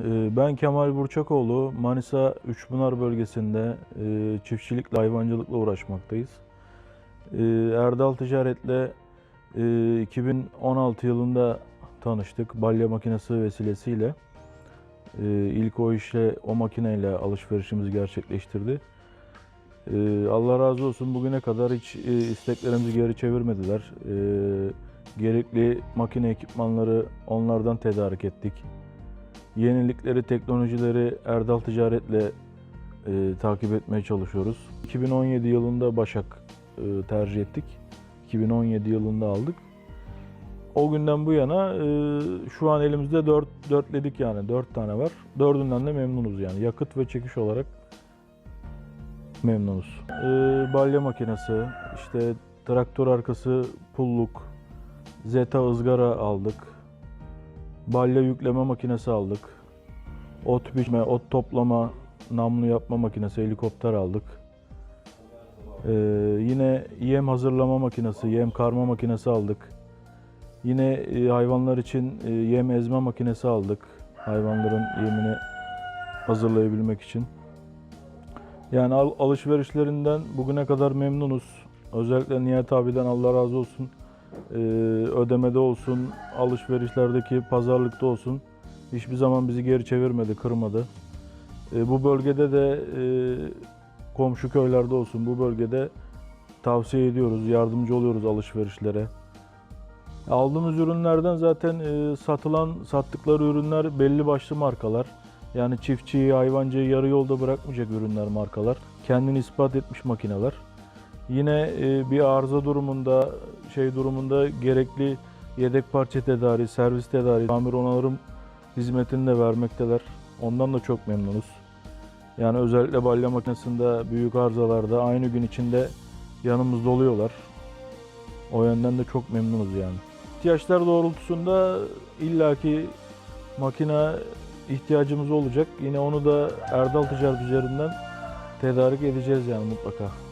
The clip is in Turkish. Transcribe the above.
Ee, Ben Kemal Burçakoğlu, Manisa Üçpınar bölgesinde e, çiftçilikle, hayvancılıkla uğraşmaktayız. Ee, Erdal Ticaret'le e, 2016 yılında tanıştık. Balya makinesi vesilesiyle. Ee, İlk o işle, o makineyle alışverişimizi gerçekleştirdi. Allah razı olsun bugüne kadar hiç e, isteklerimizi geri çevirmediler. Gerekli makine ekipmanları onlardan tedarik ettik. Yenilikleri, teknolojileri Erdal Ticaret'le e, takip etmeye çalışıyoruz. 2017 yılında Başak e, tercih ettik. 2017 yılında aldık. O günden bu yana e, şu an elimizde 4 dörtledik yani 4 tane var. Dördünden de memnunuz yani yakıt ve çekiş olarak memnunuz. E, balya makinesi, işte traktör arkası pulluk, Zeta ızgara aldık. Balya yükleme makinesi aldık. Ot biçme, ot toplama, namlu yapma makinesi, helikopter aldık. Ee, yine yem hazırlama makinesi, yem karma makinesi aldık. Yine e, hayvanlar için e, yem ezme makinesi aldık. Hayvanların yemini hazırlayabilmek için. Yani al- alışverişlerinden bugüne kadar memnunuz. Özellikle Nihat abiden Allah razı olsun. Ee, ödemede olsun, alışverişlerdeki pazarlıkta olsun hiçbir zaman bizi geri çevirmedi, kırmadı. Ee, bu bölgede de e, komşu köylerde olsun bu bölgede tavsiye ediyoruz, yardımcı oluyoruz alışverişlere. Aldığımız ürünlerden zaten e, satılan, sattıkları ürünler belli başlı markalar. Yani çiftçiyi, hayvancıyı yarı yolda bırakmayacak ürünler, markalar. Kendini ispat etmiş makineler. Yine e, bir arıza durumunda, şey durumunda gerekli yedek parça tedariği, servis tedariği, tamir onarım hizmetini de vermekteler. Ondan da çok memnunuz. Yani özellikle balya makinesinde büyük arızalarda aynı gün içinde yanımızda oluyorlar. O yönden de çok memnunuz yani. İhtiyaçlar doğrultusunda illaki makine ihtiyacımız olacak. Yine onu da Erdal Ticaret üzerinden tedarik edeceğiz yani mutlaka.